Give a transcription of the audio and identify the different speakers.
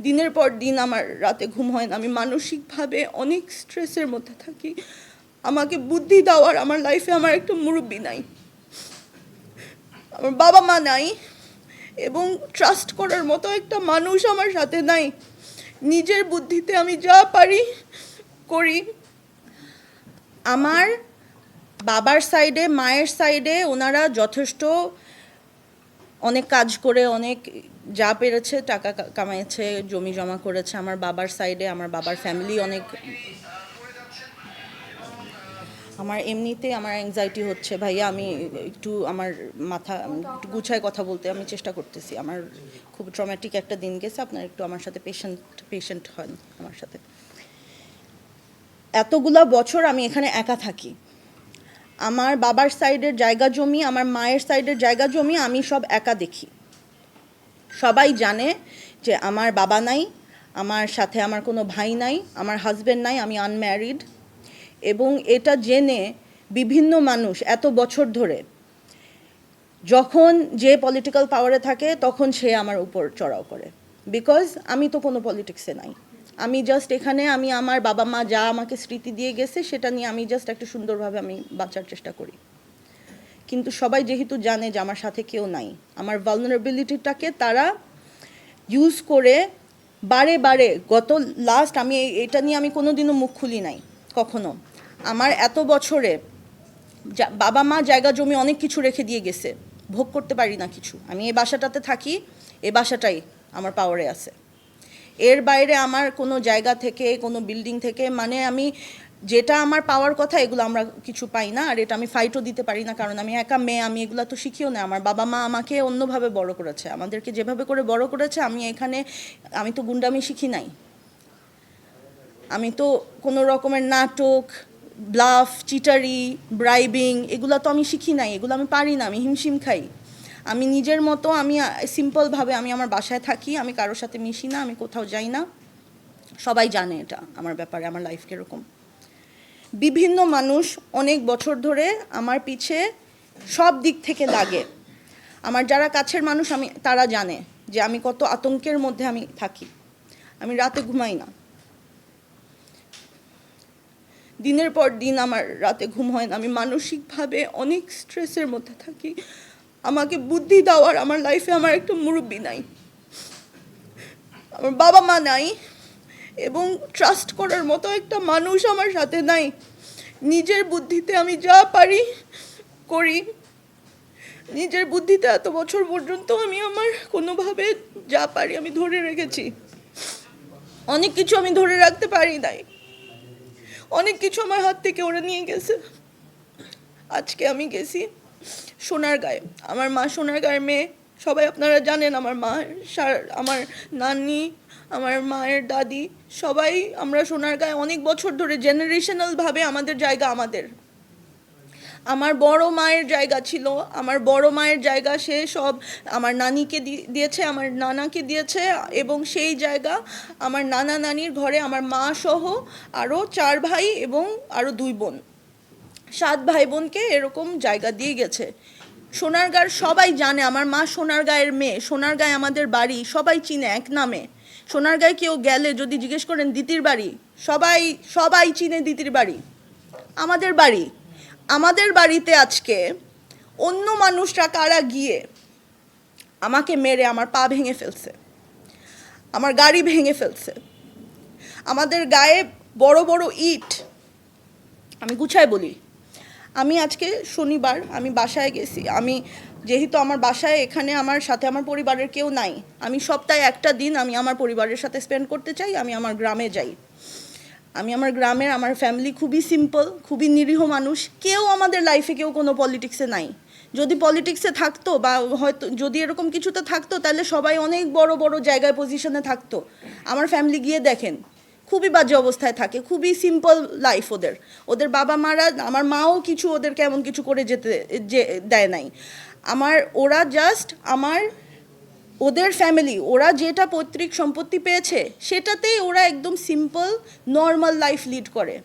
Speaker 1: দিনের পর দিন আমার রাতে ঘুম হয় না। আমি মানসিকভাবে অনেক স্ট্রেসের মধ্যে থাকি। আমাকে বুদ্ধি দেওয়ার আমার লাইফে আমার একটা মুরব্বী নাই। আমার বাবা মা নাই এবং ট্রাস্ট করার মতো একটা মানুষ আমার সাথে নাই। নিজের বুদ্ধিতে আমি যা পারি করি।
Speaker 2: আমার বাবার সাইডে মায়ের সাইডে ওনারা যথেষ্ট অনেক কাজ করে, অনেক যা পেরেছে, টাকা কামাইছে, জমি জমা করেছে। আমার বাবার সাইডে আমার বাবার ফ্যামিলি অনেক আমার এমনিতে আমার অ্যাংজাইটি হচ্ছে। ভাইয়া, আমি একটু আমার মাথা, একটু গুছায় কথা বলতে আমি চেষ্টা করতেছি। আমার খুব ট্রমেটিক একটা দিন গেছে। আপনার একটু আমার সাথে পেশেন্ট পেশেন্ট হন আমার সাথে। এতগুলা বছর আমি এখানে একা থাকি। আমার বাবার সাইডের জায়গা জমি, আমার মায়ের সাইডের জায়গা জমি আমি সব একা দেখি। সবাই জানে যে আমার বাবা নাই, আমার সাথে আমার কোনো ভাই নাই, আমার হাজবেন্ড নাই, আমি আনম্যারিড এবং এটা জেনে বিভিন্ন মানুষ এত বছর ধরে যখন যে পলিটিক্যাল পাওয়ারে থাকে, তখন সে আমার উপর চড়াও করে। বিকজ আমি তো কোনো পলিটিক্সে নাই। আমি জাস্ট এখানে, আমি আমার বাবা মা যা আমাকে স্মৃতি দিয়ে গেছে, সেটা নিয়ে আমি জাস্ট একটা সুন্দরভাবে আমি বাঁচার চেষ্টা করি। কিন্তু সবাই যেহেতু জানে যে আমার সাথে কেউ নাই, আমার ভালনারেবিলিটিটাকে তারা ইউজ করে বারে বারে, গত লাস্ট আমি এটা নিয়ে আমি কোনোদিনও মুখ খুলি নাই, কখনো। আমার এত বছরে বাবা মা জায়গা জমি অনেক কিছু রেখে দিয়ে গেছে, ভোগ করতে পারি না কিছু। আমি এই বাসাটাতে থাকি এ বাসাটাই আমার পাওয়ারে আছে। এর বাইরে আমার কোনো জায়গা থেকে, কোনো বিল্ডিং থেকে মানে আমি যেটা আমার পাওয়ার কথা এগুলো আমরা কিছু পাই না, আর এটা আমি ফাইটও দিতে পারি না, কারণ আমি একা মেয়ে, আমি এগুলো তো শিখিও না। আমার বাবা মা আমাকে অন্যভাবে বড় করেছে, আমাদেরকে যেভাবে করে বড় করেছে, আমি এখানে, আমি তো গুন্ডামি শিখি নাই। আমি তো কোনো রকমের নাটক ব্লাফ চিটারি ব্রাইবিং এগুলো তো আমি শিখি নাই, এগুলো আমি পারি না, আমি হিমশিম খাই। আমি নিজের মতো, আমি সিম্পলভাবে আমি আমার বাসায় থাকি, আমি কারোর সাথে মিশি না, আমি কোথাও যাই না। সবাই জানে এটা আমার ব্যাপারে, আমার লাইফ কীরকম। বিভিন্ন মানুষ অনেক বছর ধরে আমার পিছে সব দিক থেকে লাগে। আমার যারা কাছের মানুষ, আমি, তারা জানে যে আমি কত আতঙ্কের মধ্যে আমি থাকি। আমি রাতে ঘুমাই না।
Speaker 1: দিনের পর দিন আমার রাতে ঘুম হয় না। আমি মানসিকভাবে অনেক স্ট্রেসের মধ্যে থাকি। আমাকে বুদ্ধি দেওয়ার আমার লাইফে আমার একটা মুরব্বী নাই। আমার বাবা মা নাই এবং ট্রাস্ট করার মতো একটা মানুষ আমার সাথে নাই। নিজের বুদ্ধিতে আমি যা পারি করি। নিজের বুদ্ধিতে এত বছর পর্যন্ত আমি আমার কোনোভাবে যা পারি আমি ধরে রেখেছি। অনেক কিছু আমি ধরে রাখতে পারি নাই। অনেক কিছু আমার হাত থেকে ওরা নিয়ে গেছে। আজকে আমি গেছি। সোনার গায়ে। আমার মা সোনার গায়ের মেয়ে। সবাই আপনারা জানেন আমার মা আমার নানি, আমার মায়ের দাদি। সবাই আমরা সোনার গায়ে অনেক বছর ধরে জেনারেশনালভাবে আমাদের জায়গা আমাদের। আমার বড় মায়ের জায়গা ছিল। আমার বড় মায়ের জায়গা সে সব আমার নানিকে দিয়েছে, আমার নানাকে দিয়েছে এবং সেই জায়গা আমার নানা নানির ঘরে আমার মা সহ আরও চার ভাই এবং আরও দুই বোন। সাত ভাই বোনকে এরকম জায়গা দিয়ে গেছে। সোনারগাঁর সবাই জানে, আমার মা সোনারগাঁয়ের মেয়ে, সোনারগাঁয় আমাদের বাড়ি, সবাই চিনে এক নামে। সোনারগাঁয় কেউ গেলে যদি জিজ্ঞেস করেন, দিতির বাড়ি? সবাই সবাই চিনে দিতির বাড়ি। আমাদের বাড়ি। আমাদের বাড়িতে আজকে অন্য মানুষরা কারা গিয়ে আমাকে মেরে আমার পা ভেঙে ফেলছে, আমার গাড়ি ভেঙে ফেলছে, আমাদের গায়ে বড় বড় ইট, আমি গুছায় বলি আমি আজকে শনিবার আমি বাসায় গেছি। আমি যেহেতু আমার বাসায় এখানে আমার সাথে আমার পরিবারের কেউ নাই, আমি সপ্তাহে একটা দিন আমি আমার পরিবারের সাথে স্পেন্ড করতে চাই, আমি আমার গ্রামে যাই। আমি আমার গ্রামের, আমার ফ্যামিলি খুবই সিম্পল খুবই নিরীহ মানুষ, কেউ আমাদের লাইফে কেউ কোনো পলিটিক্সে নাই। যদি পলিটিক্সে থাকতো বা হয়তো, যদি এরকম কিছুতে থাকতো, তাহলে সবাই অনেক বড় বড় জায়গায় পজিশনে থাকতো। আমার ফ্যামিলি গিয়ে দেখেন। খুবই বাজে অবস্থায় থাকে, খুবই সিম্পল লাইফ ওদের। ওদের বাবা মারা, আমার মাও কিছু ওদেরকে এমন কিছু করে যেতে, যে, দেয় নাই। আমার, ওরা জাস্ট আমার, ওদের ফ্যামিলি ওরা যেটা পৈতৃক সম্পত্তি পেয়েছে, সেটাতেই ওরা একদম সিম্পল নর্মাল লাইফ লিড করে।